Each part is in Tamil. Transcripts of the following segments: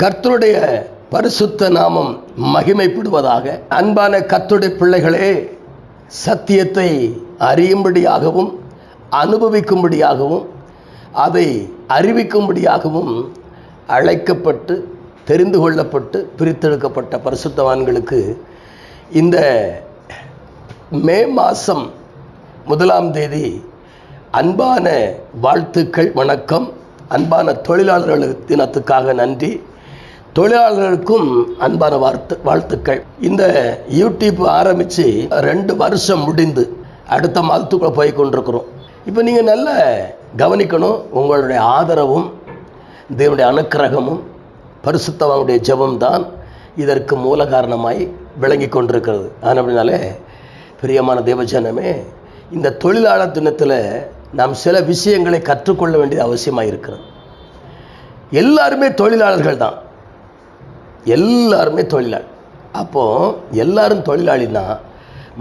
கர்த்தருடைய பரிசுத்த நாமம் மகிமைப்படுவதாக. அன்பான கர்த்தருடைய பிள்ளைகளே சத்தியத்தை அறியும்படியாகவும் அனுபவிக்கும்படியாகவும் அதை அறிவிக்கும்படியாகவும் அழைக்கப்பட்டு தெரிந்து கொள்ளப்பட்டு பிரித்தெடுக்கப்பட்ட பரிசுத்தவான்களுக்கு இந்த மே மாதம் முதலாம் தேதி அன்பான வாழ்த்துக்கள் வணக்கம். அன்பான தொழிலாளர்கள் தினத்துக்காக நன்றி. தொழிலாளர்களுக்கும் அன்பான வாழ்த்து வாழ்த்துக்கள். இந்த யூடியூப் ஆரம்பித்து ரெண்டு வருஷம் முடிந்து அடுத்த மாதத்துக்குள்ளே போய் கொண்டிருக்கிறோம். இப்போ நீங்கள் நல்ல கவனிக்கணும் உங்களுடைய ஆதரவும் தேவனுடைய அனுக்கிரகமும் பரிசுத்தவனுடைய ஜெபம் தான் இதற்கு மூல காரணமாய் விளங்கி கொண்டிருக்கிறது. ஆனால் அப்படின்னாலே பிரியமான தேவஜனமே இந்த தொழிலாளர் தினத்தில் நாம் சில விஷயங்களை கற்றுக்கொள்ள வேண்டியது அவசியமாக இருக்கிறது எல்லாருமே தொழிலாளர்கள் தான் எல்லாருமே தொழிலாளி. அப்போது எல்லாரும் தொழிலாளினா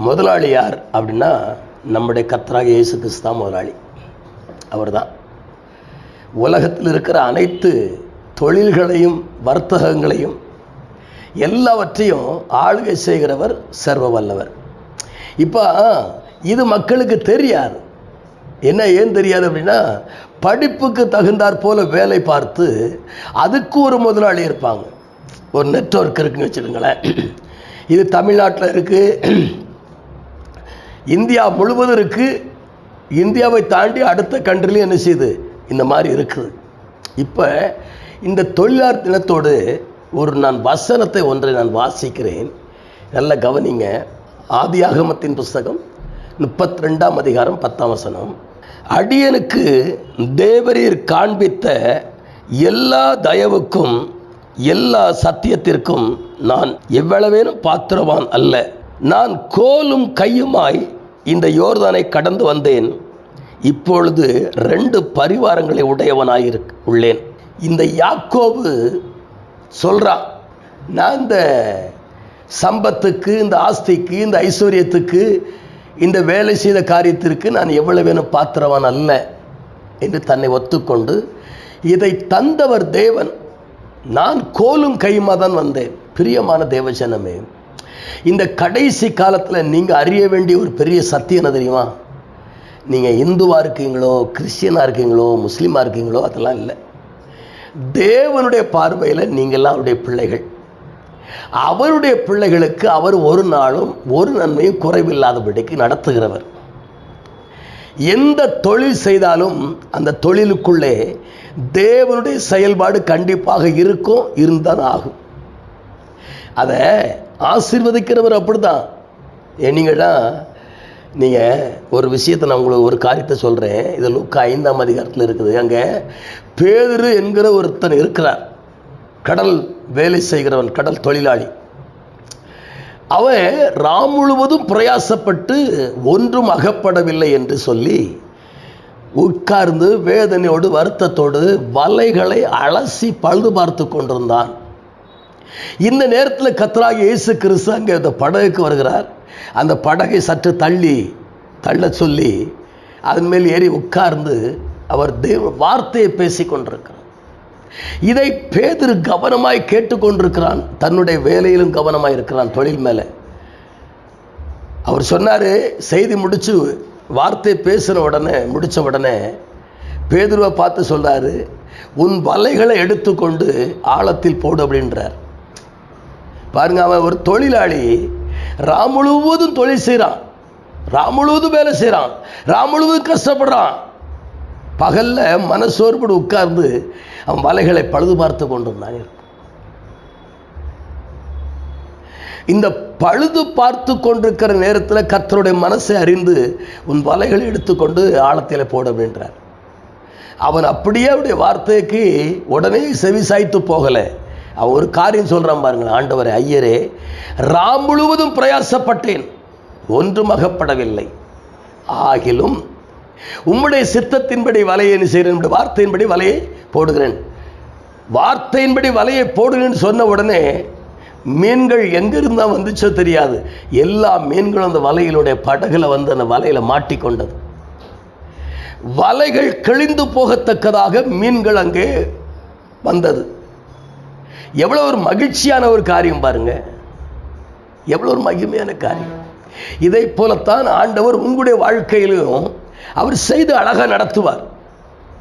முதலாளி யார் அப்படின்னா நம்முடைய கத்தராக இயேசு கிறிஸ்து தான் முதலாளி. அவர் தான் உலகத்தில் இருக்கிற அனைத்து தொழில்களையும் வர்த்தகங்களையும் எல்லாவற்றையும் ஆளுகை செய்கிறவர் சர்வ வல்லவர் இப்போ இது மக்களுக்கு தெரியாது. என்ன ஏன் தெரியாது அப்படின்னா படிப்புக்கு தகுந்தாற் போல வேலை பார்த்து அதுக்கு ஒரு முதலாளி இருப்பாங்க. ஒரு நெட்வொர்க் இருக்குன்னு வச்சுருங்களேன் இது தமிழ்நாட்டில் இருக்குது இந்தியா முழுவதும் இருக்குது இந்தியாவை தாண்டி அடுத்த கண்ட்ரிலையும் என்ன செய்யுது? இந்த மாதிரி இருக்குது. இப்போ இந்த தொழிலாளர் தினத்தோடு ஒரு நான் வசனத்தை ஒன்றை நான் வாசிக்கிறேன். நல்ல கவனிங்க. ஆதியாகமத்தின் புஸ்தகம் முப்பத்தி ரெண்டாம் அதிகாரம் பத்தாம் வசனம். அடியனுக்கு தேவரீர் காண்பித்த எல்லா தயவுக்கும் எல்லா சத்தியத்திற்கும் நான் எவ்வளவேனும் பாத்திரவான் அல்ல. நான் கோலும் கையுமாய் இந்த யோர்தானை கடந்து வந்தேன். இப்பொழுது ரெண்டு பரிவாரங்களை உடையவனாயிருக் உள்ளேன். இந்த யாக்கோபு சொல்கிறான் நான் இந்த சம்பத்துக்கு இந்த ஆஸ்திக்கு இந்த ஐஸ்வர்யத்துக்கு இந்த வேலை செய்த காரியத்திற்கு நான் எவ்வளவு வேணும் பாத்திரவான் அல்ல என்று தன்னை ஒத்துக்கொண்டு இதை தந்தவர் தேவன் நான் கோலும் கையுமா தான் வந்தேன். பிரியமான தேவஜனமே இந்த கடைசி காலத்தில் நீங்கள் அறிய வேண்டிய ஒரு பெரிய சத்தியம் என்ன தெரியுமா? நீங்கள் இந்துவாக இருக்கீங்களோ கிறிஸ்டியனாக இருக்கீங்களோ முஸ்லீமாக இருக்கீங்களோ அதெல்லாம் இல்லை. தேவனுடைய பார்வையில் நீங்கள்லாம் அவருடைய பிள்ளைகள். அவருடைய பிள்ளைகளுக்கு அவர் ஒரு நாளும் ஒரு நன்மையும் குறைவில்லாதபடிக்கு நடத்துகிறவர். எந்த தொழில் செய்தாலும் அந்த தொழிலுக்குள்ளே தேவனுடைய செயல்பாடு கண்டிப்பாக இருக்கும் இருந்தால் ஆகும். அதை ஆசீர்வதிக்கிறவர் அப்படிதான் என்னீங்கன்னா நீங்கள் ஒரு விஷயத்தை நான் உங்களுக்கு ஒரு காரியத்தை சொல்கிறேன் இது லுக்கு ஐந்தாம் அதிகாரத்தில் இருக்குது. அங்கே பேதுரு என்கிற ஒருத்தன் இருக்கிறார். கடல் வேலை செய்கிறவன் கடல் தொழிலாளி. அவன் ராம் முழுவதும் பிரயாசப்பட்டு ஒன்றும் அகப்படவில்லை என்று சொல்லி உட்கார்ந்து வேதனையோடு வருத்தத்தோடு வலைகளை அலசி பழுது பார்த்து கொண்டிருந்தான். இந்த நேரத்தில் கத்தராக இயேசு கிறிஸ்து அங்கே அந்த படகுக்கு வருகிறார். அந்த படகை சற்று தள்ளி தள்ள சொல்லி அதன் மேல் ஏறி உட்கார்ந்து அவர் தேவ வார்த்தையை பேசி கொண்டிருக்கிறார். இதை பேதிரு கவனமாய் கேட்டுக்கொண்டிருக்கிறான். தன்னுடைய வேலையிலும் கவனமாக இருக்கிறான் தொழில் மேலே. அவர் சொன்னார் செய்தி முடிச்சு வார்த்தை பேசின உடனே முடித்த உடனே பேதுருவை பார்த்து சொல்கிறாரு உன் வலைகளை எடுத்துக்கொண்டு ஆழத்தில் போடு அப்படின்றார். பாருங்க அவன் ஒரு தொழிலாளி. ராம் முழுவதும் தொழில் செய்கிறான் ராம் முழுவதும் வேலை செய்கிறான் ராம் முழுவதும் கஷ்டப்படுறான். பகல்ல மனசோர்படு உட்கார்ந்து அவன் வலைகளை பழுது பார்த்து கொண்டிருந்தான். இந்த பழுது பார்த்து கொண்டிருக்கிற நேரத்தில் கர்த்தருடைய மனசை அறிந்து உன் வலைகளை எடுத்துக்கொண்டு ஆழத்தில் போட வேண்டார் அவன் அப்படியே அவருடைய வார்த்தைக்கு உடனே செவி சாய்த்து போகலை. அவன் ஒரு காரியம் சொல்கிறான் பாருங்களேன் ஆண்டவரே ஐயரே ராம் முழுவதும் பிரயாசப்பட்டேன் ஒன்றும் அகப்படவில்லை. ஆகிலும் உம்முடைய சித்தத்தின்படி வலையை என்ன செய்கிறேன் வார்த்தையின்படி வலையை போடுகிறேன். வார்த்தையின்படி வலையை போடுகிறேன்னு சொன்ன உடனே மீன்கள் எங்கிருந்தா வந்துச்சோ தெரியாது. எல்லா மீன்களும் அந்த வலையிலுடைய படகுல வந்து அந்த வலையில் மாட்டிக்கொண்டது. வலைகள் கிழிந்து போகத்தக்கதாக மீன்கள் அங்கே வந்தது. எவ்வளோ ஒரு மகிழ்ச்சியான ஒரு காரியம் பாருங்க. எவ்வளோ ஒரு மகிமையான காரியம். இதை போலத்தான் ஆண்டவர் உங்களுடைய வாழ்க்கையிலும் அவர் செய்து அழகாக நடத்துவார்.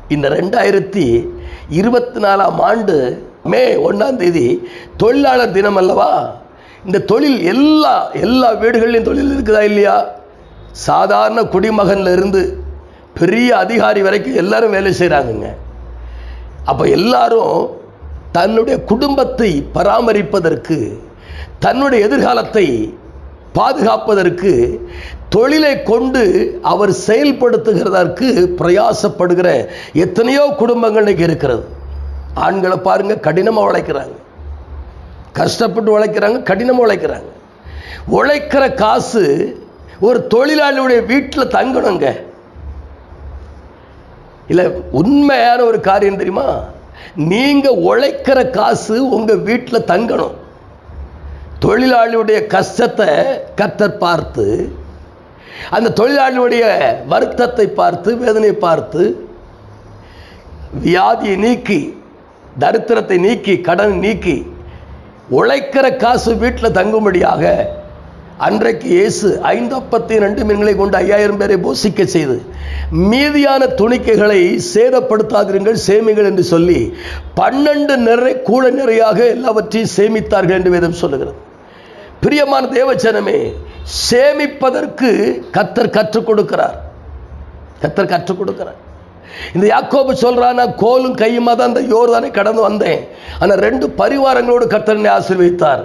இந்த ரெண்டாயிரத்தி இருபத்தி நாலாம் ஆண்டு மே ஒன்றாம் தேதி தொழிலாளர் தினம் அல்லவா? இந்த தொழில் எல்லா எல்லா வீடுகள்லையும் தொழில் இருக்குதா இல்லையா? சாதாரண குடிமகன்ல இருந்து பெரிய அதிகாரி வரைக்கும் எல்லாரும் வேலை செய்கிறாங்கங்க அப்போ எல்லாரும் தன்னுடைய குடும்பத்தை பராமரிப்பதற்கு தன்னுடைய எதிர்காலத்தை பாதுகாப்பதற்கு தொழிலை கொண்டு அவர் செயல்படுத்துகிறதற்கு பிரயாசப்படுகிற எத்தனையோ குடும்பங்கள் இன்னைக்கு இருக்கிறது. ஆண்களை பாருங்க கடினமாக உழைக்கிறாங்க. கஷ்டப்பட்டு உழைக்கிறாங்க கடினமாக உழைக்கிறாங்க. உழைக்கிற காசு ஒரு தொழிலாளியுடைய வீட்டில் தங்கணுங்க. இல்லை உண்மையான ஒரு காரியம் தெரியுமா? நீங்கள் உழைக்கிற காசு உங்கள் வீட்டில் தங்கணும். தொழிலாளியுடைய கஷ்டத்தை கத்தர் பார்த்து அந்த தொழிலாளியுடைய வருத்தத்தை பார்த்து வேதனையை பார்த்து வியாதியை நீக்கி தரித்திரத்தை நீக்கி கடன் நீக்கி உழைக்கிற காசு வீட்டில் தங்கும்படியாக அன்றைக்கு இயேசு ஐந்தப்பத்தி ரெண்டு மீன்களை கொண்டு ஐயாயிரம் பேரை போசிக்க செய்து மீதியான துணிக்கைகளை சேதப்படுத்தாதிருங்கள் சேமிங்கள் என்று சொல்லி பன்னெண்டு நிறை கூட நிறையாக எல்லாவற்றையும் சேமித்தார்கள் என்று வேதம் சொல்லுகிறது. பிரியமான தேவச்சனமே சேமிப்பதற்கு கத்தர் கற்றுக் கொடுக்கிறார். கத்தர் கற்றுக் கொடுக்கிறார். இந்த யாக்கோபு சொல்றான் நான் கோலும் கையுமா தான் அந்த யோர்தானை கடந்து வந்தேன். ஆனால் ரெண்டு பரிவாரங்களோடு கத்தரனை என்னை ஆசீர்வதித்தார்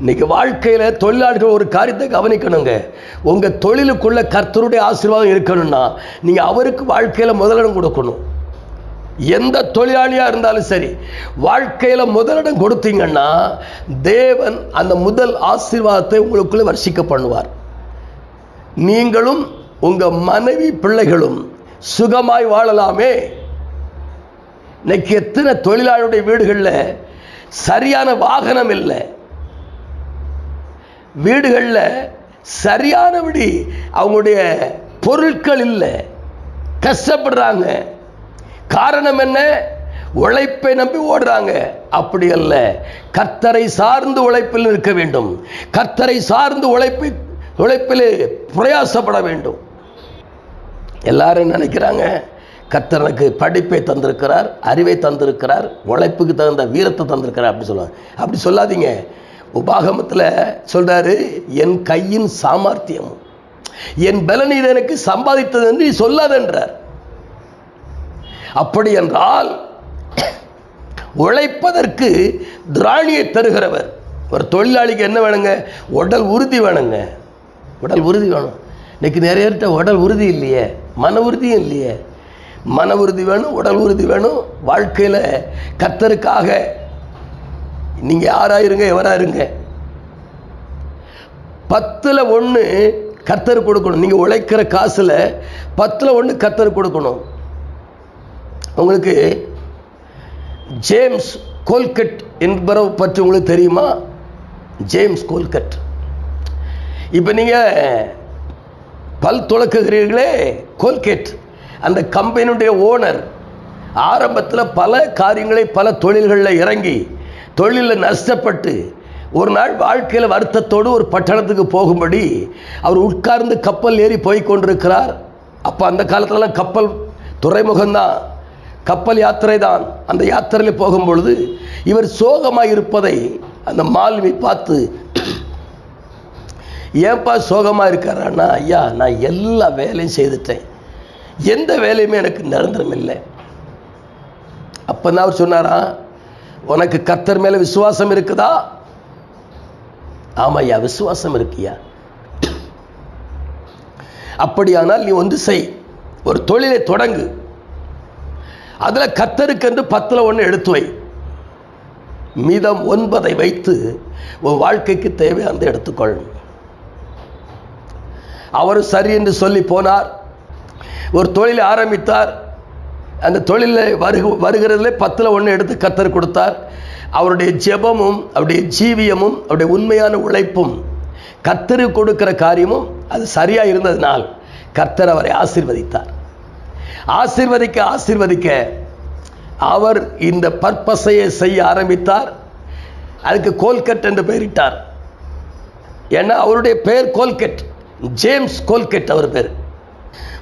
இன்னைக்கு வாழ்க்கையில் தொழிலாளர்கள் ஒரு காரியத்தை கவனிக்கணுங்க. உங்கள் தொழிலுக்குள்ள கர்த்தருடைய ஆசீர்வாதம் இருக்கணும்னா நீங்கள் அவருக்கு வாழ்க்கையில் முதலிடம் கொடுக்கணும். எந்த தொழிலாளியாக இருந்தாலும் சரி வாழ்க்கையில் முதலிடம் கொடுத்தீங்கன்னா தேவன் அந்த முதல் ஆசீர்வாதத்தை உங்களுக்குள்ளே வர்ஷிக்க பண்ணுவார். நீங்களும் உங்கள் மனைவி பிள்ளைகளும் சுகமாய் வாழலாமே. இன்னைக்கு எத்தனை தொழிலாளருடைய வீடுகளில் சரியான வாகனம் இல்லை. வீடுகளில் சரியானபடி அவங்களுடைய பொருட்கள் இல்லை. கஷ்டப்படுறாங்க. காரணம் என்ன? உழைப்பை நம்பி ஓடுறாங்க. அப்படி அல்ல. கத்தரை சார்ந்து உழைப்பில் இருக்க வேண்டும். கத்தரை சார்ந்து உழைப்பை உழைப்பிலே பிரயாசப்பட வேண்டும். எல்லாரும் நினைக்கிறாங்க கத்தரனுக்கு படிப்பை தந்திருக்கிறார் அறிவை தந்திருக்கிறார் உழைப்புக்கு தகுந்த வீரத்தை தந்திருக்கிறார் அப்படி சொல்லுவாங்க. அப்படி சொல்லாதீங்க. உபாகமத்தில் சொல்றாரு என் கையின் சாமர்த்தியம். என் பலன் எனக்கு சம்பாதித்தது என்று நீ சொல்லாதென்றார். அப்படி என்றால் உழைப்பதற்கு திராணியை தருகிறவர். ஒரு தொழிலாளிக்கு என்ன வேணுங்க? உடல் உறுதி வேணுங்க. உடல் உறுதி வேணும். இன்னைக்கு நிறைய பேர்கிட்ட உடல் உறுதி இல்லையே. மன உறுதியும் இல்லையே. மன உறுதி வேணும் உடல் உறுதி வேணும். வாழ்க்கையில் கத்தருக்காக நீங்கள் யாராக இருங்க எவராக இருங்க பத்தில் ஒன்று கத்தர் கொடுக்கணும். நீங்கள் உழைக்கிற காசில் பத்தில் ஒன்று கத்தர் கொடுக்கணும். உங்களுக்கு ஜேம்ஸ் கோல்கட் என்பவரை பற்றி உங்களுக்கு தெரியுமா? ஜேம்ஸ் கோல்கட் இப்போ நீங்கள் பல் துளக்குகிறீர்களே கோல்கேட் அந்த கம்பெனியுடைய ஓனர் ஆரம்பத்தில் பல காரியங்களை பல தொழில்களில் இறங்கி தொழிலில் நஷ்டப்பட்டு ஒரு நாள் வாழ்க்கையில் வருத்தத்தோடு ஒரு பட்டணத்துக்கு போகும்படி அவர் உட்கார்ந்து கப்பல் ஏறி போய் கொண்டிருக்கிறார். அப்போ அந்த காலத்துலலாம் கப்பல் துறைமுகம்தான். கப்பல் யாத்திரை தான் அந்த யாத்திரையில் போகும்பொழுது இவர் சோகமாக இருப்பதை அந்த மாலுமி பார்த்து ஏன்பா சோகமாக இருக்காரான்னா ஐயா நான் எல்லா வேலையும் செய்துட்டேன். எந்த வேலையுமே எனக்கு நிரந்தரம் இல்லை. அப்போ தான் அவர் சொன்னாரா உனக்கு கத்தர் மேலே விசுவாசம் இருக்குதா? ஆமாய்யா விசுவாசம் இருக்கியா அப்படியானால் நீ ஒன்று செய் ஒரு தொழிலை தொடங்கு. அதில் கத்தருக்கென்று பத்தில் ஒன்று எடுத்து வை. மீதம் ஒன்பதை வைத்து உன் வாழ்க்கைக்கு தேவையானது எடுத்துக்கொள்ளும் அவர் சரி என்று சொல்லி போனார். ஒரு தொழில் ஆரம்பித்தார். அந்த தொழிலில் வருகு வருகிறதுல பத்தில் ஒன்று எடுத்து கத்தர் கொடுத்தார். அவருடைய ஜெபமும் அவருடைய ஜீவியமும் அவருடைய உண்மையான உழைப்பும் கத்தரு கொடுக்கிற காரியமும் அது சரியாக இருந்ததினால் கர்த்தர் அவரை ஆசீர்வதித்தார். ஆசிர்வதிக்க ஆசிர்வதிக்க. அவர் இந்த பற்பசையை செய்ய ஆரம்பித்தார். அதுக்கு கோல்கட் என்று பெயரிட்டார். ஏன்னா அவருடைய பெயர் கோல்கட். ஜேம்ஸ் கோல்கட் அவர் பேர்.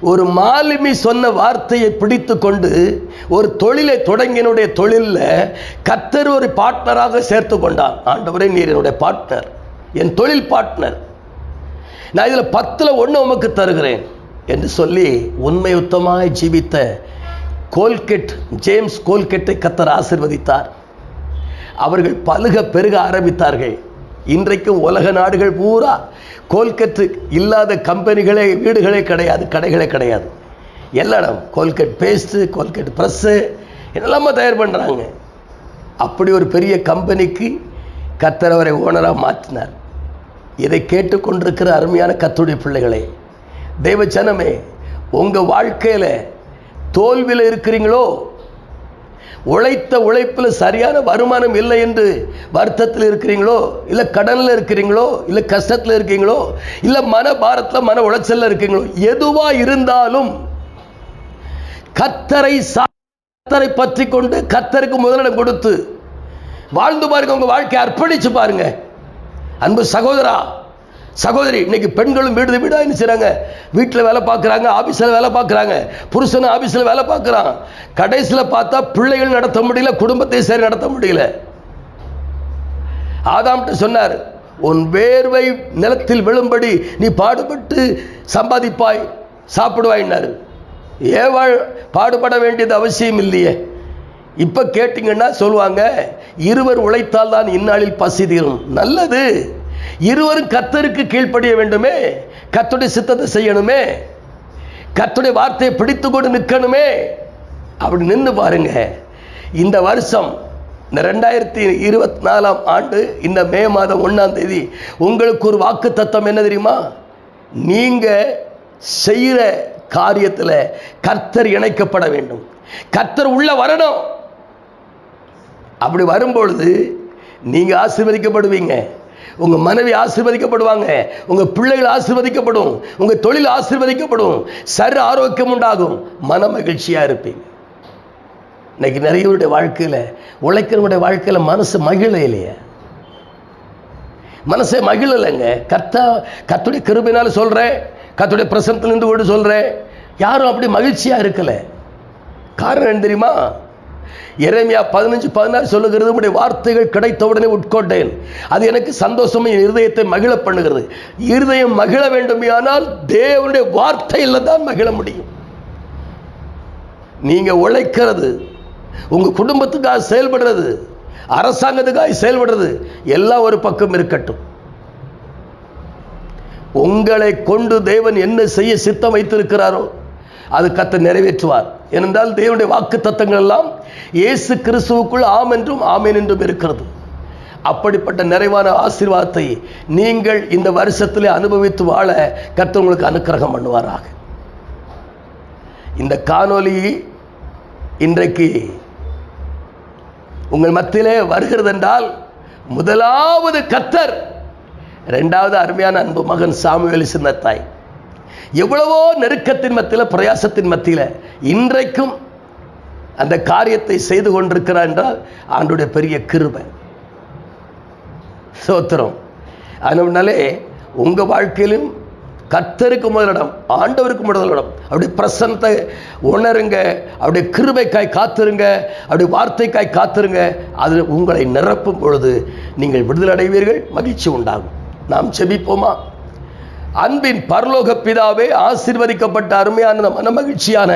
ஒரு மாலுமி சொன்ன வார்த்தையை பிடித்து கொண்டு ஒரு தொழிலை தொடங்கினுடைய தொழிலில் கத்தர் ஒரு பார்ட்னராக சேர்த்து கொண்டார். ஆண்டவரே நீர் என்னுடைய பார்ட்னர் என் தொழில் பார்ட்னர் நான் இதில் பத்தில் ஒன்று உமக்கு தருகிறேன். என்று சொல்லி உண்மையுத்தமாய் ஜீவித்த கோல்கெட் ஜேம்ஸ் கோல்கெட்டை கத்தர் ஆசிர்வதித்தார். அவர்கள் பழுக பெருக ஆரம்பித்தார்கள். இன்றைக்கும் உலக நாடுகள் பூரா கோல்கெட் இல்லாத கம்பெனிகளே வீடுகளே கிடையாது கடைகளே கிடையாது. எல்லா இடம் கோல்கெட் பேஸ்ட்டு கோல்கெட் ப்ரெஸ்ஸு எல்லாமே தயார் பண்ணுறாங்க அப்படி ஒரு பெரிய கம்பெனிக்கு கத்தர் அவரை ஓனராக மாற்றினார். இதை கேட்டுக்கொண்டிருக்கிற அருமையான கத்துடைய பிள்ளைகளே தெய்வ ஜனமே உங்கள் வாழ்க்கையில் தோல்வியில் இருக்கிறீங்களோ? உழைத்த உழைப்பில் சரியான வருமானம் இல்லை என்று வருத்தத்தில் இருக்கிறீங்களோ? இல்லை கடனில் இருக்கிறீங்களோ? இல்லை கஷ்டத்தில் இருக்கீங்களோ? இல்லை மன பாரத்தில் மன உளைச்சலில் இருக்கீங்களோ? எதுவாக இருந்தாலும் கத்தரை கத்தரை பற்றி கொண்டு கத்தருக்கு முதலிடம் கொடுத்து வாழ்ந்து பாருங்க உங்க வாழ்க்கையை அர்ப்பணிச்சு பாருங்க. அன்பு சகோதரா சகோதரி இன்னைக்கு பெண்களும் வீடு வீடாக என்ன செய்கிறாங்க வீட்டில் வேலை பார்க்குறாங்க ஆஃபீஸில் வேலை பார்க்குறாங்க. புருஷனும் ஆஃபீஸில் வேலை பார்க்குறான். கடைசியில் பார்த்தா பிள்ளைகள் நடத்த முடியல குடும்பத்தை சரி நடத்த முடியல. ஆதாம்கிட்ட சொன்னார் உன் வேர்வை நிலத்தில் விழும்படி நீ பாடுபட்டு சம்பாதிப்பாய் சாப்பிடுவாய்னாரு ஏவாள் பாடுபட வேண்டியது அவசியம் இல்லையே. இப்போ கேட்டிங்கன்னா சொல்லுவாங்க இருவர் உழைத்தால் தான் இந்நாளில் பசி தீரும். நல்லது. இருவரும் கத்தருக்கு கீழ்ப்படிய வேண்டுமே. கத்துடைய சித்தத்தை செய்யணுமே. கத்துடைய வார்த்தையை பிடித்து கொண்டு நிற்கணுமே. அப்படி நின்று பாருங்க. இந்த வருஷம் இந்த ரெண்டாயிரத்தி இருபத்தி நாலாம் ஆண்டு இந்த மே மாதம் ஒன்றாம் தேதி உங்களுக்கு ஒரு வாக்கு தத்துவம் என்ன தெரியுமா? நீங்கள் செய்கிற காரியத்தில் கர்த்தர் இணைக்கப்பட வேண்டும். கர்த்தர் உள்ள வரணும். அப்படி வரும்பொழுது நீங்கள் ஆசீர்வதிக்கப்படுவீங்க. உங்கள் மனைவி ஆசீர்வதிக்கப்படுவாங்க. உங்கள் பிள்ளைகள் ஆசீர்வதிக்கப்படும். உங்கள் தொழில் ஆசீர்வதிக்கப்படும். சரி ஆரோக்கியம் உண்டாகும். மன மகிழ்ச்சியாக இருப்பீங்க. இன்னைக்கு நிறையவருடைய வாழ்க்கையில் உழைக்கிறவருடைய வாழ்க்கையில் மனசு மகிழ இல்லையே. மனசே மகிழலைங்க. கர்த்தா கத்துடைய கிருபினால சொல்கிறேன் கத்துடைய பிரசனத்தில் நின்று கொண்டு சொல்கிறேன் யாரும் அப்படி மகிழ்ச்சியாக இருக்கலை. காரணம் என்ன தெரியுமா? இறைமையா பதினஞ்சு பதினாறு சொல்லுகிறது உடைய வார்த்தைகள் கிடைத்தவுடனே உட்கொண்டேன். அது எனக்கு சந்தோஷமும் என் இருதயத்தை மகிழ பண்ணுகிறது. இருதயம் மகிழ வேண்டுமையானால் தேவனுடைய வார்த்தையில் தான் மகிழ முடியும். நீங்க உழைக்கிறது உங்க குடும்பத்துக்காக செயல்படுறது அரசாங்கத்துக்காக செயல்படுறது எல்லாம் ஒரு பக்கம் இருக்கட்டும். உங்களை கொண்டு தேவன் என்ன செய்ய சித்தம் வைத்திருக்கிறாரோ அது கத்தை நிறைவேற்றுவார். ஏனென்றால் தேவனுடைய வாக்கு தத்தங்கள் எல்லாம் இயேசு கிறிஸ்துவுக்குள் ஆம் என்றும் ஆமேன் என்றும் இருக்கிறது. அப்படிப்பட்ட நிறைவான ஆசீர்வாதத்தை நீங்கள் இந்த வருஷத்தில் அனுபவித்து வாழ கத்தவங்களுக்கு உங்களுக்கு அனுக்கிரகம் பண்ணுவாராக. இந்த காணொலி இன்றைக்கு உங்கள் மத்தியிலே வருகிறது என்றால் முதலாவது கத்தர் இரண்டாவது அருமையான அன்பு மகன் சாமுவேல் சின்னத்தாய். எவ்வளவோ நெருக்கத்தின் மத்தியில் பிரயாசத்தின் மத்தியில் இன்றைக்கும் அந்த காரியத்தை செய்து கொண்டிருக்கிறார் என்றால் ஆண்டுடைய பெரிய கிருபை. சோத்திரம் அதனாலே உங்கள் வாழ்க்கையிலும் கத்தருக்கு முதலிடம் ஆண்டவருக்கு முதலிடம். அப்படி பிரசன்னத்தை உணருங்க அப்படி கிருபைக்காய் காத்திருங்க அப்படி வார்த்தைக்காய் காத்திருங்க. அது உங்களை நிரப்பும் பொழுது நீங்கள் விடுதலை அடைவீர்கள் மகிழ்ச்சி உண்டாகும். நாம் செபிப்போமா அன்பின் பரலோக பிதாவே ஆசிர்வதிக்கப்பட்ட அருமையான மன மகிழ்ச்சியான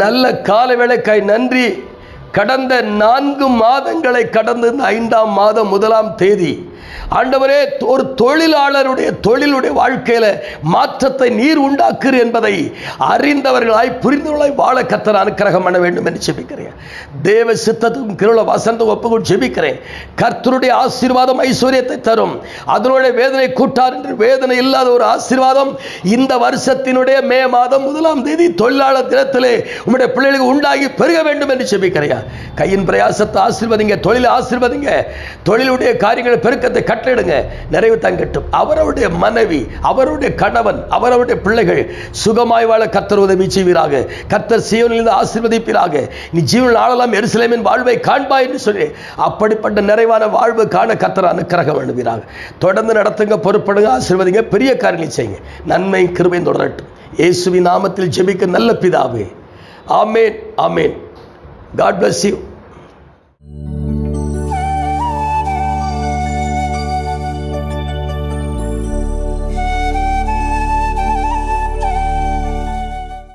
நல்ல கால வேளைக்காய் நன்றி. கடந்த நான்கு மாதங்களை கடந்து இந்த ஐந்தாம் மாதம் முதலாம் தேதி ஆண்டவரே ஒரு தொழிலாளருடைய தொழிலுடைய வாழ்க்கையில மாற்றத்தை நீர் உண்டாக்குறு என்பதை அறிந்தவர்களாய் புரிந்தவர்களாய் வாழ கத்தர் அனுக்கிரகம் பண்ண வேண்டும் என்று ஜெபிக்கிறேன். தேவ சித்தத்துக்கும் கிருள வசந்தம் ஒப்புக்கும் ஜெபிக்கிறேன். கர்த்தருடைய ஆசீர்வாதம் ஐஸ்வர்யத்தை தரும். அதனுடைய வேதனை கூட்டார் என்று வேதனை இல்லாத ஒரு ஆசீர்வாதம் இந்த வருஷத்தினுடைய மே மாதம் முதலாம் தேதி தொழிலாளர் தினத்திலே உங்களுடைய பிள்ளைகளுக்கு உண்டாகி பெருக வேண்டும் என்று ஜெபிக்கிறேன். கையின் பிரயாசத்தை ஆசீர்வதிங்க தொழிலை ஆசீர்வதிங்க. தொழிலுடைய காரியங்களை பெருக்கத்தை கட்ட கட்டளையிடுங்க. நிறைவு தங்கட்டும் அவரவருடைய மனைவி அவருடைய கணவன் அவரவருடைய பிள்ளைகள் சுகமாய் வாழ கத்தர் உதவி செய்வீராக. கத்தர் சீவனிலிருந்து ஆசீர்வதிப்பீராக. நீ ஜீவன் ஆளலாம் எருசலேமின் வாழ்வை காண்பாய் என்று சொல்லி அப்படிப்பட்ட நிறைவான வாழ்வு காண கத்தர் அனுக்கிரகம் வேண்டுவீராக தொடர்ந்து நடத்துங்க பொறுப்படுங்க ஆசீர்வதிங்க பெரிய காரியங்கள் செய்யுங்க. நன்மை கிருபை தொடரட்டும். இயேசுவின் நாமத்தில் ஜெபிக்க நல்ல பிதாவே. ஆமேன் ஆமேன். God bless you